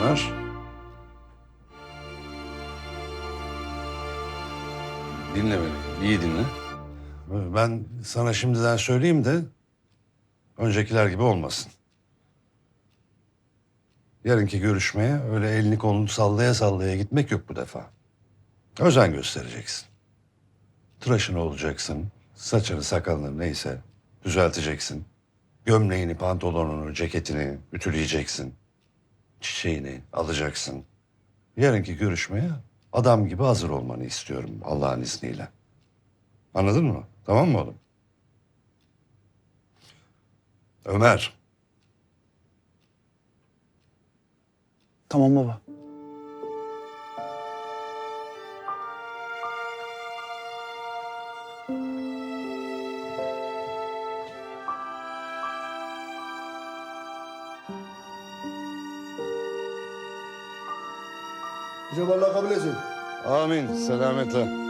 Ömer. Dinle beni, iyi dinle. Ben sana şimdiden söyleyeyim de öncekiler gibi olmasın. Yarınki görüşmeye öyle elini kolunu sallaya sallaya gitmek yok bu defa. Özen göstereceksin. Tıraşını olacaksın, saçını sakalını neyse düzelteceksin. Gömleğini, pantolonunu, ceketini ütüleyeceksin. Çiçeğini alacaksın. Yarınki görüşmeye adam gibi hazır olmanı istiyorum Allah'ın izniyle. Anladın mı? Tamam mı oğlum? Ömer, Tamam baba. Hocam Allah kabul etsin. amin. Selametle.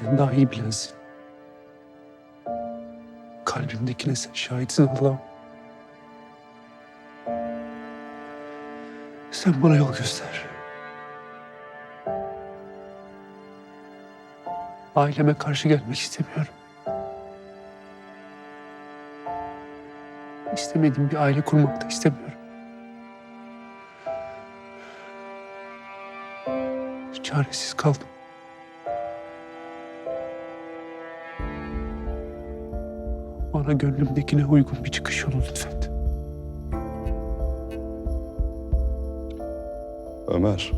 Bizden daha iyi bilensin. Kalbimdekine sen şahitsin Allah'ım. Sen bana yol göster. Aileme karşı gelmek istemiyorum. İstemediğim bir aile kurmak da istemiyorum. Çaresiz kaldım. Bana gönlümdekine uygun bir çıkış yolu lütfet. Ömer.